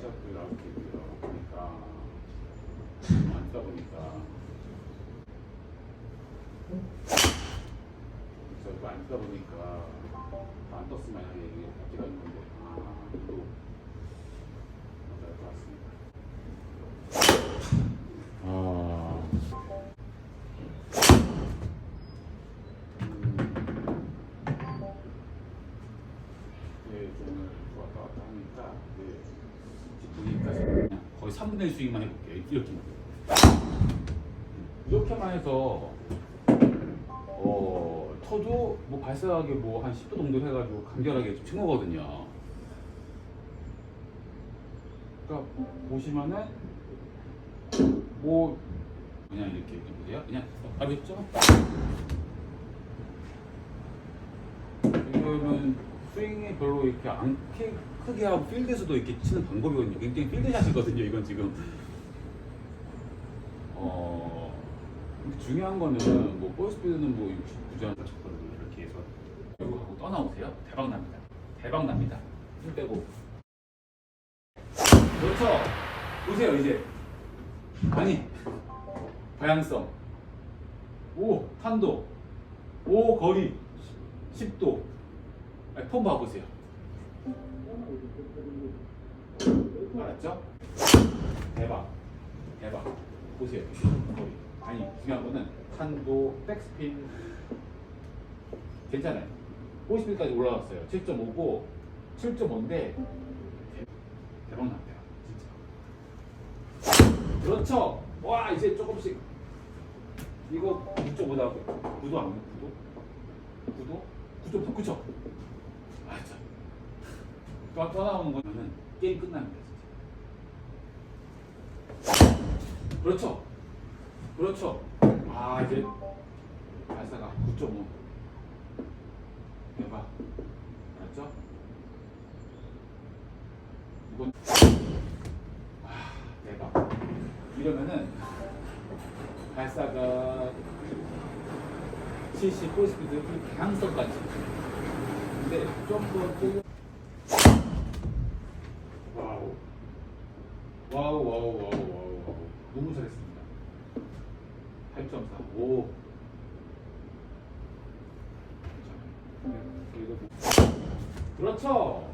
이런 샷도 나올 수 있고요. 그러니까 안 쓰다 보니까 그래서 이거 안 쓰다 보니까 안 떴으면 만약에 이게 바퀴가 있는 건데 아 이거 맞아요 것 같습니다. 아. 네, 좀 왔다 갔다 하니까 네, 거의 3분의 1 스윙만 해볼게요. 이렇게 이렇게만 해서 어 쳐도 뭐 발사하게 뭐 한 10도 정도 해가지고 간결하게 좀친 거거든요. 그러니까 보시면은 뭐 그냥 이렇게 보세요. 그냥 있죠. 이거는 스윙이 별로 이렇게 안 크- 크게 하고 필드에서도 이렇게 치는 방법이거든요. 굉장히 필드샷이거든요. 이건 지금 어 중요한 거는 뭐 볼스피드는 뭐 69점 쳤거든요. 이렇게 해서 이거 하고 떠나오세요. 대박 납니다. 대박 납니다. 힘 빼고 그렇죠. 보세요 이제 아니 방향성 오 탄도 오 거리 10도 폼 봐보세요 알았죠? 대박 대박 보세요 거리 아니 중요한 거는 탄도 백스핀 괜찮아요 50필까지 올라갔어요 7.5고 7.5인데 대박 났대요 진짜 그렇죠 와 이제 조금씩 이거 9.5다 9도 안 돼? 9도? 9도? 9도? 그쵸? 또, 또 나오는 거는 게임 끝납니다 진짜 그렇죠 그렇죠 아 이제 발사가 9.5 대박 알았죠? 이건 아 대박 이러면은 발사가 70 포스피드 그 방향성까지 근데 좀더 또 와우 와우 와우 와우 와우 와우 너무 잘했습니다 8.4 오. 그리고 그렇죠.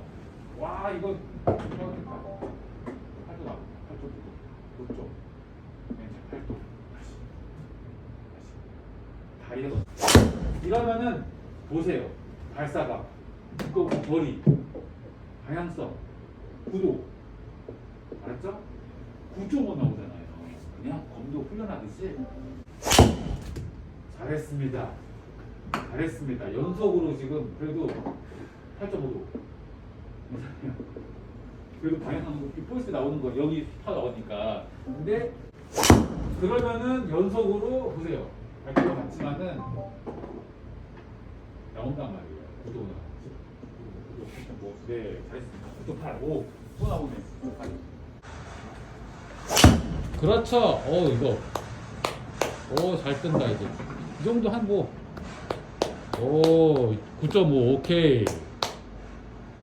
와 이거 정확했다. 8도 나. 8도 도 9점. 왼쪽 8도. 다시. 다시. 다 이래서 이러면은 보세요. 발사각, 또 거리, 방향성, 구도. 알았죠? 9.5 나오잖아요. 그냥 검도 훈련하듯이 잘했습니다. 잘했습니다. 연속으로 지금 그래도 8.5도. 그래도 방향하는 거, 포스트 나오는 거 여기 타 나오니까. 근데 그러면은 연속으로 보세요. 발표가 같지만은 나온단 말이에요. 구도가. 뭐, 네, 잘했습니다. 9.8. 오, 또 나오네. 9.8. 그렇죠. 어, 이거. 오, 잘 뜬다, 이제. 이 정도 한 뭐. 오, 9.5, 오케이.